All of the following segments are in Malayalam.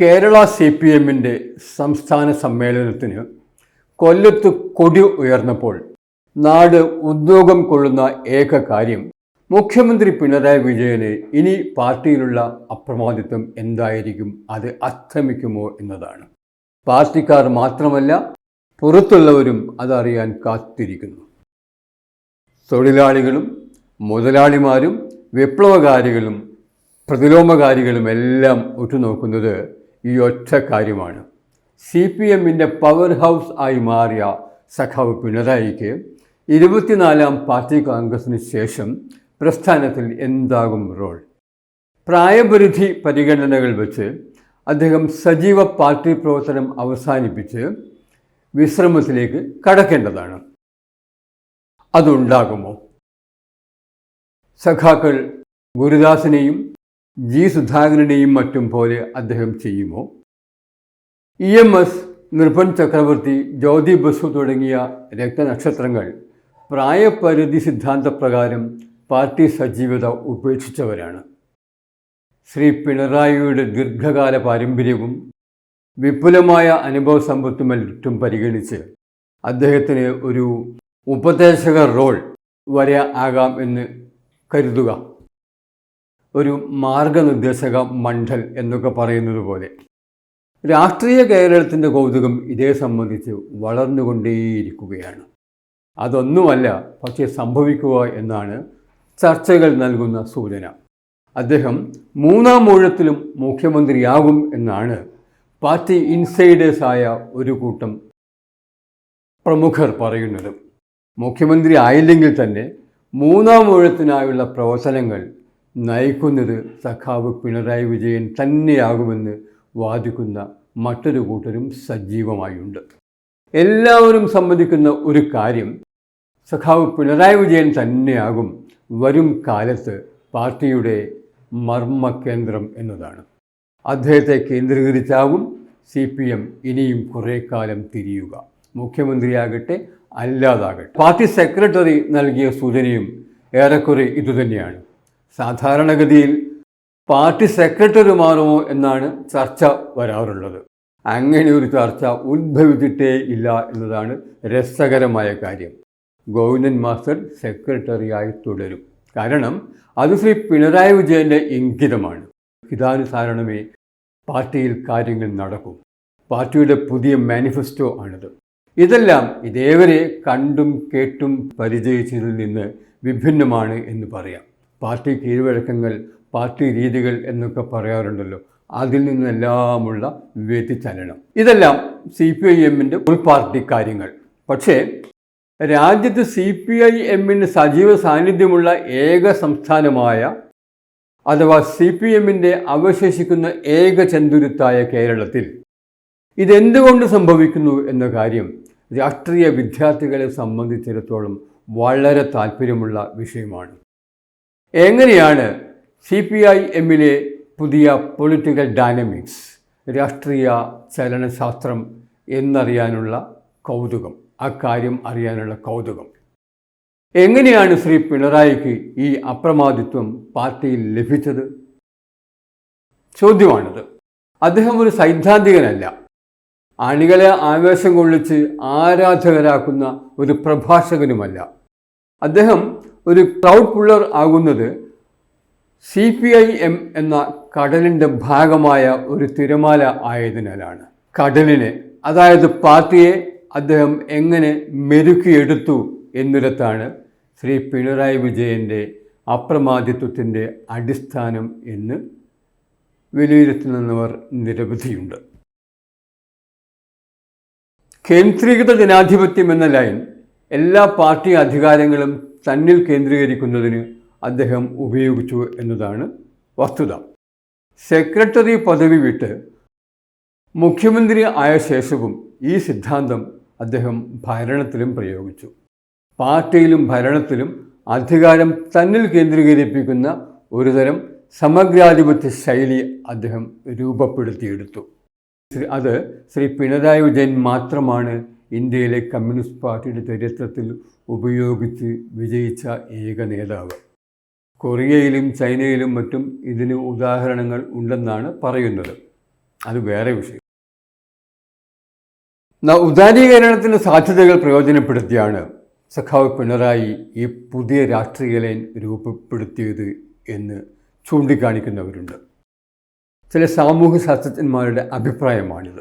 കേരള സി പി എമ്മിന്റെ സംസ്ഥാന സമ്മേളനത്തിന് കൊല്ലത്ത് കൊടി ഉയർന്നപ്പോൾ നാട് ഉദ്യോഗം കൊള്ളുന്ന ഏക കാര്യം മുഖ്യമന്ത്രി പിണറായി വിജയന് ഇനി പാർട്ടിയിലുള്ള അപ്രമാദിത്വം എന്തായിരിക്കും? അത് അസ്തമിക്കുമോ എന്നതാണ്. പാർട്ടിക്കാർ മാത്രമല്ല പുറത്തുള്ളവരും അതറിയാൻ കാത്തിരിക്കുന്നു. തൊഴിലാളികളും മുതലാളിമാരും വിപ്ലവകാരികളും പ്രതിലോമകാരികളുമെല്ലാം ഉറ്റുനോക്കുന്നത് ഈ ഒറ്റ കാര്യമാണ്. സി പി എമ്മിന്റെ പവർ ഹൗസ് ആയി മാറിയ സഖാവ് പിണറായിക്ക് ഇരുപത്തിനാലാം പാർട്ടി കോൺഗ്രസിന് ശേഷം പ്രസ്ഥാനത്തിൽ എന്താകും റോൾ? പ്രായപരിധി പരിഗണനകൾ വെച്ച് അദ്ദേഹം സജീവ പാർട്ടി പ്രവർത്തനം അവസാനിപ്പിച്ച് വിശ്രമത്തിലേക്ക് കടക്കേണ്ടതാണ്. അതുണ്ടാകുമോ? സഖാക്കൾ ഗുരുദാസിനെയും ജി സുധാകരനെയും മറ്റും പോലെ അദ്ദേഹം ചെയ്യുമോ? ഇ എം എസ് നിർഭൻ ചക്രവർത്തി ജ്യോതി ബസു തുടങ്ങിയ രക്തനക്ഷത്രങ്ങൾ പ്രായപരിധി സിദ്ധാന്തപ്രകാരം പാർട്ടി സജീവത ഉപേക്ഷിച്ചവരാണ്. ശ്രീ പിണറായിയുടെ ദീർഘകാല പാരമ്പര്യവും വിപുലമായ അനുഭവ സമ്പത്തുമെല്ലാം പരിഗണിച്ച് അദ്ദേഹത്തിന് ഒരു ഉപദേശക റോൾ വരെ ആകാം എന്ന് കരുതുക. ഒരു മാർഗനിർദ്ദേശക മണ്ഡൽ എന്നൊക്കെ പറയുന്നത് പോലെ. രാഷ്ട്രീയ കേരളത്തിന്റെ കൗതുകം ഇതേ സംബന്ധിച്ച് വളർന്നുകൊണ്ടേയിരിക്കുകയാണ്. അതൊന്നുമല്ല പക്ഷേ സംഭവിക്കുക എന്നാണ് ചർച്ചകൾ നൽകുന്ന സൂചന. അദ്ദേഹം മൂന്നാം ഊഴത്തിലും മുഖ്യമന്ത്രിയാകും എന്നാണ് പാർട്ടി ഇൻസൈഡേഴ്സായ ഒരു കൂട്ടം പ്രമുഖർ പറയുന്നത്. മുഖ്യമന്ത്രി ആയില്ലെങ്കിൽ തന്നെ മൂന്നാം ഊഴത്തിനായുള്ള പ്രവർത്തനങ്ങൾ നയിക്കുന്നത് സഖാവ് പിണറായി വിജയൻ തന്നെയാകുമെന്ന് വാദിക്കുന്ന മറ്റൊരു കൂട്ടരും സജീവമായുണ്ട്. എല്ലാവരും സമ്മതിക്കുന്ന ഒരു കാര്യം സഖാവ് പിണറായി വിജയൻ തന്നെയാകും വരും കാലത്ത് പാർട്ടിയുടെ മർമ്മ കേന്ദ്രം എന്നതാണ്. അദ്ദേഹത്തെ കേന്ദ്രീകരിച്ചാകും സി പി എം ഇനിയും കുറേ കാലം തിരിയുക. മുഖ്യമന്ത്രിയാകട്ടെ അല്ലാതാകട്ടെ. പാർട്ടി സെക്രട്ടറി നൽകിയ സൂചനയും ഏറെക്കുറെ ഇതുതന്നെയാണ്. സാധാരണഗതിയിൽ പാർട്ടി സെക്രട്ടറി മാറുമോ എന്നാണ് ചർച്ച വരാറുള്ളത്. അങ്ങനെ ഒരു ചർച്ച ഉദ്ഭവിച്ചിട്ടേ ഇല്ല എന്നതാണ് രസകരമായ കാര്യം. ഗോവിന്ദൻ മാസ്റ്റർ സെക്രട്ടറിയായി തുടരും. കാരണം അത് ശ്രീ പിണറായി വിജയന്റെ ഇംഗിതമാണ്. ഇതാനുസാരണമേ പാർട്ടിയിൽ കാര്യങ്ങൾ നടക്കും. പാർട്ടിയുടെ പുതിയ മാനിഫെസ്റ്റോ ആണിത്. ഇതെല്ലാം ഇതേവരെ കണ്ടും കേട്ടും പരിചയിച്ചതിൽ നിന്ന് വിഭിന്നമാണ് എന്ന് പറയാം. പാർട്ടി കീഴ്വഴക്കങ്ങൾ പാർട്ടി രീതികൾ എന്നൊക്കെ പറയാറുണ്ടല്ലോ. അതിൽ നിന്നെല്ലാമുള്ള വ്യതിചലനം. ഇതെല്ലാം സി പി ഐ എമ്മിന്റെ ഉൾപാർട്ടി കാര്യങ്ങൾ. പക്ഷേ രാജ്യത്ത് സി പി ഐ എമ്മിന് സജീവ സാന്നിധ്യമുള്ള ഏക സംസ്ഥാനമായ അഥവാ സി പി എമ്മിന്റെ അവശേഷിക്കുന്ന ഏക ചെന്തുരുത്തായ കേരളത്തിൽ ഇതെന്തുകൊണ്ട് സംഭവിക്കുന്നു എന്ന കാര്യം രാഷ്ട്രീയ വിദ്യാർത്ഥികളെ സംബന്ധിച്ചിടത്തോളം വളരെ താല്പര്യമുള്ള വിഷയമാണ്. എങ്ങനെയാണ് സി പി ഐ എമ്മിലെ പുതിയ പൊളിറ്റിക്കൽ ഡൈനമിക്സ് രാഷ്ട്രീയ ചലനശാസ്ത്രം എന്നറിയാനുള്ള കൗതുകം അക്കാര്യം അറിയാനുള്ള കൗതുകം? എങ്ങനെയാണ് ശ്രീ പിണറായിക്ക് ഈ അപ്രമാദിത്വം പാർട്ടിയിൽ ലഭിച്ചത്? ചോദ്യമാണിത്. അദ്ദേഹം ഒരു സൈദ്ധാന്തികനല്ല. അണികളെ ആവേശം കൊള്ളിച്ച് ആരാധകരാക്കുന്ന ഒരു പ്രഭാഷകനുമല്ല. അദ്ദേഹം ഒരു ക്രൗഡ് പുള്ളർ ആകുന്നത് സി പി ഐ എം എന്ന കടലിന്റെ ഭാഗമായ ഒരു തിരമാല ആയതിനാലാണ്. കടലിനെ അതായത് പാർട്ടിയെ അദ്ദേഹം എങ്ങനെ മെരുക്കിയെടുത്തു എന്നിടത്താണ് ശ്രീ പിണറായി വിജയന്റെ അപ്രമാദിത്വത്തിന്റെ അടിസ്ഥാനം എന്ന് വിലയിരുത്തുന്നവർ നിരവധിയുണ്ട്. കേന്ദ്രീകൃത ജനാധിപത്യം എന്ന ലൈൻ എല്ലാ പാർട്ടി അധികാരങ്ങളും തന്നിൽ കേന്ദ്രീകരിക്കുന്നതിന് അദ്ദേഹം ഉപയോഗിച്ചു എന്നതാണ് വസ്തുത. സെക്രട്ടറി പദവി വിട്ട് മുഖ്യമന്ത്രി ആയ ശേഷവും ഈ സിദ്ധാന്തം അദ്ദേഹം ഭരണത്തിലും പ്രയോഗിച്ചു. പാർട്ടിയിലും ഭരണത്തിലും അധികാരം തന്നിൽ കേന്ദ്രീകരിപ്പിക്കുന്ന ഒരുതരം സമഗ്രാധിപത്യ ശൈലി അദ്ദേഹം രൂപപ്പെടുത്തിയെടുത്തു. അത് ശ്രീ പിണറായി വിജയൻ മാത്രമാണ് ഇന്ത്യയിലെ കമ്മ്യൂണിസ്റ്റ് പാർട്ടിയുടെ ചരിത്രത്തിൽ ഉപയോഗിച്ച് വിജയിച്ച ഏക നേതാവ്. കൊറിയയിലും ചൈനയിലും മറ്റും ഇതിന് ഉദാഹരണങ്ങൾ ഉണ്ടെന്നാണ് പറയുന്നത്. അത് വേറെ വിഷയം. ഉദാരീകരണത്തിന് സാധ്യതകൾ പ്രയോജനപ്പെടുത്തിയാണ് സഖാവ് പിണറായി ഈ പുതിയ രാഷ്ട്രീയ ലൈൻ രൂപപ്പെടുത്തിയത് എന്ന് ചൂണ്ടിക്കാണിക്കുന്നവരുണ്ട്. ചില സാമൂഹ്യ ശാസ്ത്രജ്ഞന്മാരുടെ അഭിപ്രായമാണിത്.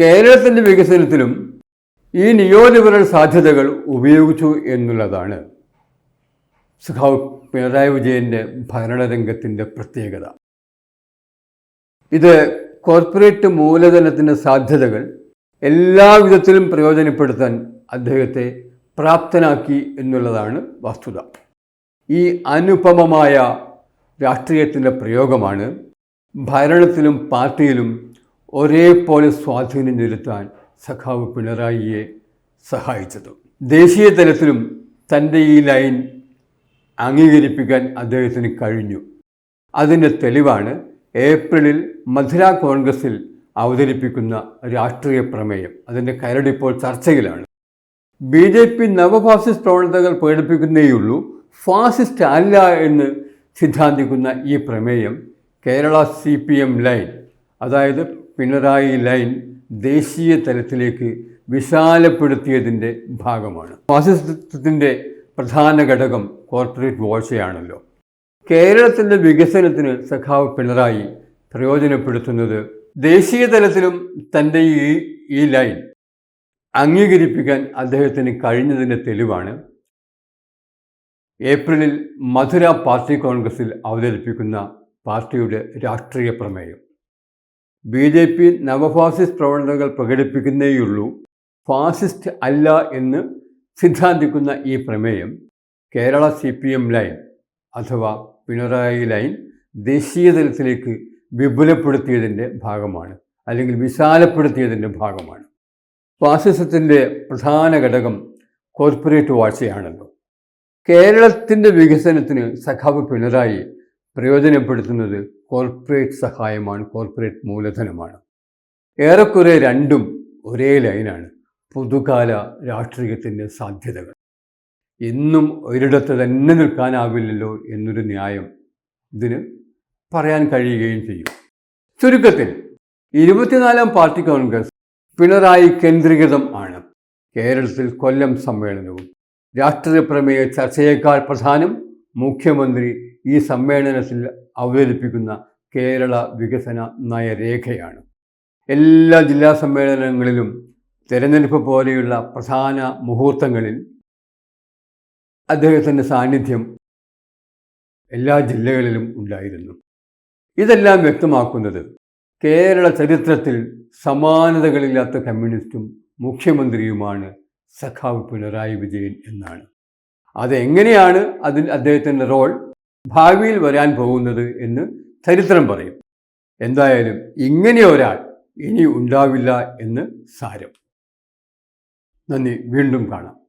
കേരളത്തിന്റെ വികസനത്തിലും ഈ നിയോലിബറൽ സാധ്യതകൾ ഉപയോഗിച്ചു എന്നുള്ളതാണ് സുഖാവ് പിണറായി വിജയന്റെ ഭരണരംഗത്തിന്റെ പ്രത്യേകത. ഇത് കോർപ്പറേറ്റ് മൂലധനത്തിന്റെ സാധ്യതകൾ എല്ലാവിധത്തിലും പ്രയോജനപ്പെടുത്താൻ അദ്ദേഹത്തെ പ്രാപ്തനാക്കി എന്നുള്ളതാണ് വസ്തുത. ഈ അനുപമമായ രാഷ്ട്രീയത്തിന്റെ പ്രയോഗമാണ് ഭരണത്തിലും പാർട്ടിയിലും ഒരേപോലെ സ്വാധീനം ചെലുത്താൻ സഖാവ് പിണറായിയെ സഹായിച്ചത്. ദേശീയ തലത്തിലും തന്റെ ഈ ലൈൻ അംഗീകരിപ്പിക്കാൻ അദ്ദേഹത്തിന് കഴിഞ്ഞു. അതിന്റെ തെളിവാണ് ഏപ്രിലിൽ മധുര കോൺഗ്രസിൽ അവതരിപ്പിക്കുന്ന രാഷ്ട്രീയ പ്രമേയം. അതിന്റെ കരടിപ്പോൾ ചർച്ചയിലാണ്. ബി ജെ പി നവഫാസിസ്റ്റ് പ്രവണതകൾ പ്രകടിപ്പിക്കുന്നേയുള്ളൂ ഫാസിസ്റ്റ് അല്ല എന്ന് സിദ്ധാന്തിക്കുന്ന ഈ പ്രമേയം Kerala C P M line അതായത് പിണറായി ലൈൻ ദേശീയ തലത്തിലേക്ക് വിശാലപ്പെടുത്തിയതിന്റെ ഭാഗമാണ്. ഫാസിസത്തിന്റെ പ്രധാന ഘടകം കോർപ്പറേറ്റ് വാഴ്ചയാണല്ലോ. കേരളത്തിന്റെ വികസനത്തിന് സഖാവ് പിണറായി പ്രയോജനപ്പെടുത്തുന്നത് ദേശീയ തലത്തിലും തന്റെ ഈ ഈ ലൈൻ അംഗീകരിപ്പിക്കാൻ അദ്ദേഹത്തിന് കഴിഞ്ഞതിന്റെ തെളിവാണ്. ഏപ്രിലിൽ മധുര പാർട്ടി കോൺഗ്രസിൽ അവതരിപ്പിക്കുന്ന പാർട്ടിയുടെ രാഷ്ട്രീയ പ്രമേയം. ബി ജെ പി നവഫാസിസ്റ്റ് പ്രവണതകൾ പ്രകടിപ്പിക്കുന്നേയുള്ളൂ. ഫാസിസ്റ്റ് അല്ല എന്ന് സിദ്ധാന്തിക്കുന്ന ഈ പ്രമേയം Kerala C P M line അഥവാ പിണറായി ലൈൻ ദേശീയ തലത്തിലേക്ക് വിപുലപ്പെടുത്തിയതിന്റെ ഭാഗമാണ് അല്ലെങ്കിൽ വിശാലപ്പെടുത്തിയതിന്റെ ഭാഗമാണ്. ഫാസിസത്തിന്റെ പ്രധാന ഘടകം കോർപ്പറേറ്റ് വാഴ്ചയാണല്ലോ. കേരളത്തിന്റെ വികസനത്തിന് സഖാവ് പിണറായി പ്രയോജനപ്പെടുത്തുന്നത് കോർപ്പറേറ്റ് സഹായമാണ് കോർപ്പറേറ്റ് മൂലധനമാണ്. ഏറെക്കുറെ രണ്ടും ഒരേ ലൈനാണ് പുതുകാല രാഷ്ട്രീയത്തിന്റെ സാധ്യതകൾ. എന്നും ഒരിടത്ത് തന്നെ നിൽക്കാനാവില്ലല്ലോ എന്നൊരു ന്യായം ഇതിന് പറയാൻ കഴിയുകയും ചെയ്യും. ചുരുക്കത്തിൽ ഇരുപത്തിനാലാം പാർട്ടി കോൺഗ്രസ് പിണറായി കേന്ദ്രീകൃതം ആണ്. കേരളത്തിൽ കൊല്ലം സമ്മേളനവും രാഷ്ട്രീയ പ്രമേയ ചർച്ചയേക്കാൾ പ്രധാനം മുഖ്യമന്ത്രി ഈ സമ്മേളനത്തിൽ അവതരിപ്പിക്കുന്ന കേരള വികസന നയരേഖയാണ്. എല്ലാ ജില്ലാ സമ്മേളനങ്ങളിലും തെരഞ്ഞെടുപ്പ് പോലെയുള്ള പ്രധാന മുഹൂർത്തങ്ങളിൽ അദ്ദേഹത്തിന്റെ സാന്നിധ്യം എല്ലാ ജില്ലകളിലും ഉണ്ടായിരുന്നു. ഇതെല്ലാം വ്യക്തമാക്കുന്നത് കേരള ചരിത്രത്തിൽ സമാനതകളില്ലാത്ത കമ്മ്യൂണിസ്റ്റും മുഖ്യമന്ത്രിയുമാണ് സഖാവ് പിണറായി വിജയൻ എന്നാണ്. അതെങ്ങനെയാണ് അതിൽ അദ്ദേഹത്തിന്റെ റോൾ ഭാവിയിൽ വരാൻ പോകുന്നത് എന്ന് ചരിത്രം പറയും. എന്തായാലും ഇങ്ങനെ ഒരാൾ ഇനി ഉണ്ടാവില്ല എന്ന് സാരം. നന്ദി വീണ്ടും കാണാം.